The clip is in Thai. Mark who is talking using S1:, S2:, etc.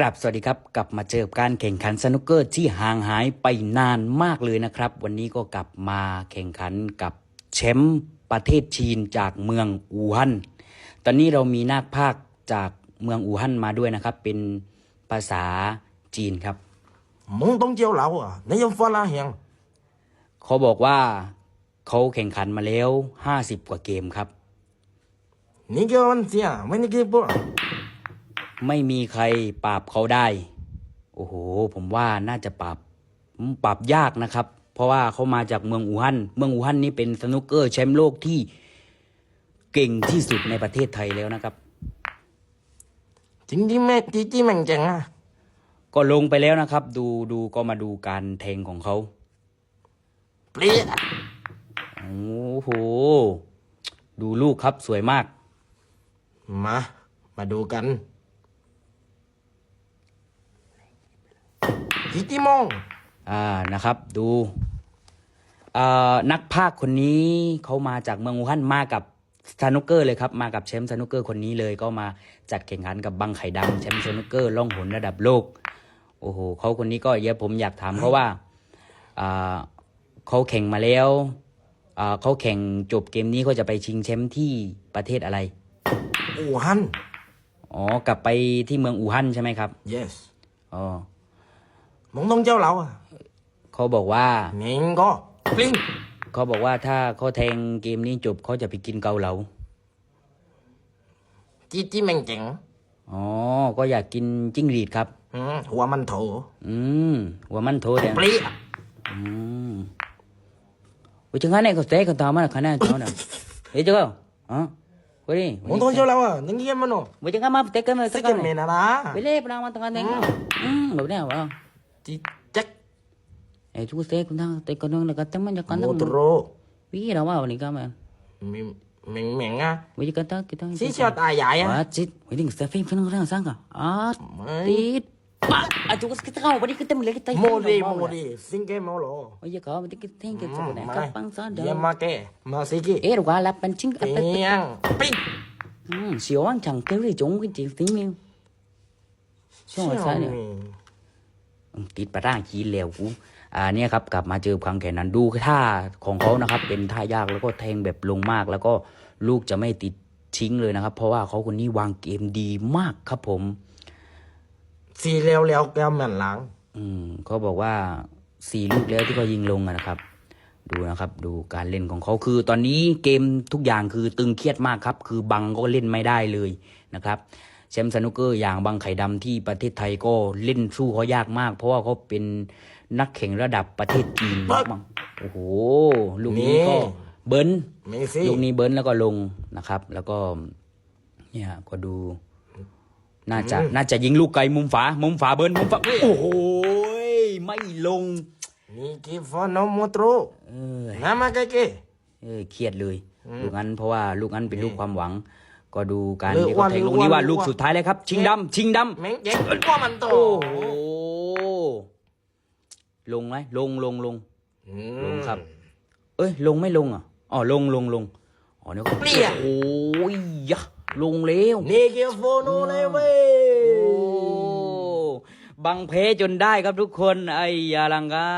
S1: กลับสวัสดีครับ กลับมาเจอการแข่งขันสนุกเกอร์ที่ห่างหายไปนานมากเลยนะครับ วันนี้ก็กลับมาแข่งขันกับแชมป์ประเทศจีนจากเมืองอู่ฮั่นตอนนี้เรามีนากภาคจากเมืองอู่ฮั่นมาด้วยนะครับ เป็นภาษาจีนครับ
S2: มงต้องเจียวเหลาอะนายมฟ้าลา
S1: เฮงเขาบอกว่าเขาแข่งขันมาแล้วห้าสิบกว่าเกมครับ
S2: นี่เกี่มันเสีย
S1: ไม่นี่กี่ยว ไม่มีใครปราบเขาได้ โอ้โห ผมว่าน่าจะปราบปราบยากนะครับ เพราะว่าเขามาจากเมืองอู่ฮั่น เมืองอู่ฮั่นนี่เป็นสนุกเกอร์แชมป์โลกที่เก่งที่สุดในประเทศไทยแล้วนะครับ
S2: จริงที่แม่จีจี้มันเจ๋งอะ
S1: ก็ลงไปแล้วนะครับ ดูดูก็มาดูการแทงของเขา
S2: เปรี้ย
S1: โอ้โห ดูลูกครับสวยมาก
S2: มา มาดูกัน จิจิมอง
S1: อ่านะครับดูเอ่อนักภาคคนนี้เขามาจากเมืองอู่ฮั่นมากับสนุกเกอร์เลยครับ มากับแชมป์สนุกเกอร์คนนี้เลยก็มาจัดแข่งขันกับบังไข่ดำแชมป์สนุกเกอร์ล่องหนระดับโลก โอ้โหเขาคนนี้ก็เยอะผมอยากถามเขาว่าอ่าเขาแข่งมาแล้วอ่าเขาแข่งจบเกมนี้เขาจะไปชิงแชมป์ที่ประเทศอะไร
S2: อู่ฮั่น
S1: อ๋อกลับไปที่เมืองอู่ฮั่นใช่ไหมครับ
S2: yes
S1: อ๋อ
S2: มงต้อง
S1: เจ้าเราอะเขาบอกว่า
S2: หนิงก็ลิง
S1: เขาบอกว่าถ้าเขาแทงเกมนี้จบเขาจะไปกินเกาเหลา
S2: จี้จี้แมงเจ๋ง
S1: อ๋อก็อยากกินจิ้งหรีดครับ
S2: อืมหัวมันโถ
S1: อืมหัวมันโถเนี่ย
S2: ปลิ้ง
S1: อืมวิจังเนี่ยเขาเตะเขาตามมาขนาดเขานี่ยเฮ้ยเจ้าอ๋อไปน
S2: นี้ผมต้องเจ้าเราอะนึกยังมันอะ
S1: วิจังมาเตะกันเล
S2: ย
S1: สัก
S2: กั
S1: น
S2: เล
S1: ยไม่
S2: น่าละ
S1: ไปเล่นปลามันตั้งกันเองอืมแบบนี้เหรอ
S2: จิจัก
S1: เอ้ยทุกเตะกันทั้งเตะกันทั้งแล้วก็ตั้งมันจะกัน
S2: โม
S1: ทั้ง
S2: โตโร
S1: วิเราว่าวันนี้ก็มา
S2: มิมิงมิงอะ
S1: วิจังกันตั้งกันทั้ง
S2: สิชอตายายอะ
S1: ว่าจิตวิจังสเตฟฟี่เพิ่งเรื่องสังกัดอ่า
S2: ไม่
S1: ติดปะอะจุกสกิตเข้าวันนี้ก็เต็มเลยก็เต็ม
S2: โมดีโมดีสิงเกโมโล
S1: Oye, kau mesti kita tinggal sebenarnya.
S2: ไม่
S1: Kapang sada.
S2: อย่ามาแกมาสิกิ
S1: Eh, gua lap pancing
S2: เปียงปิ๊ง
S1: Hmm, siêu anh chẳng kêu gì chúng cái tiếng tiếng miêu.
S2: เชี่
S1: ช่ว ติดปะร่างขี้เหลวกูอ่าเนี่ยครับกลับมาเจอครั้งแข่งนั้นดูท่าของเขานะครับ เป็นท่ายากแล้วก็แทงแบบลงมาก แล้วก็ลูกจะไม่ติดทิ้งเลยนะครับ เพราะว่าเขาคนนี้วางเกมดีมากครับผม
S2: สีเลี้ยวเลี้ยวแก้วเหมือนหลัง
S1: อืมเขาบอกว่าสี่ลูกแล้วที่เขายิงลงอะนะครับ ดูนะครับ ดูการเล่นของเขาคือ ตอนนี้เกมทุกอย่างคือตึงเครียดมากครับ คือบังก็เล่นไม่ได้เลยนะครับ แชมป์สนุกเกอร์อย่างบังไข่ดำที่ประเทศไทยก็เล่นสู้เขายากมาก เพราะว่าเขาเป็นนักแข่งระดับประเทศจีนมากๆโอ้โหลูกนี้ก็เบิ้ล
S2: มีสิ
S1: ลูกนี้เบิ้ลแล้วก็ลงนะครับ แล้วก็เนี่ยก็ดู น่าจะน่าจะยิงลูกไกลมุมฝา มุมฝาเบิ้ลมุมฝาโอ้โหไม่ลง
S2: มีกี่ฟอนโนโมโตร
S1: เออ
S2: น้ำมาเกเก
S1: เออเครียดเลย ลูกนั้นเพราะว่าลูกนั้นเป็นลูกความหวัง ก็ดูการ
S2: เลือก
S1: ที่เขา
S2: ว่า
S1: แทงลูก
S2: เลือก
S1: นี้ว่า
S2: ว่า
S1: ลูกสุดท้ายเลยครับ ชิงดำชิงดำ
S2: เม้งเจ๊งกว่ามันโต
S1: โอ้โห ลงไหมลงลงลง
S2: อื
S1: ล
S2: ม
S1: งครับ เอ้ย ลงไม่ลงอะอ๋อลงลงลงอ๋อเนี่ยก็
S2: เปลี่ย
S1: โอ้ยยะลงเร็ว
S2: นี่เกียวโฟโนเลยเว้ย
S1: โอ้บังเพจนได้ครับทุกคน ไอ้ยาลังกา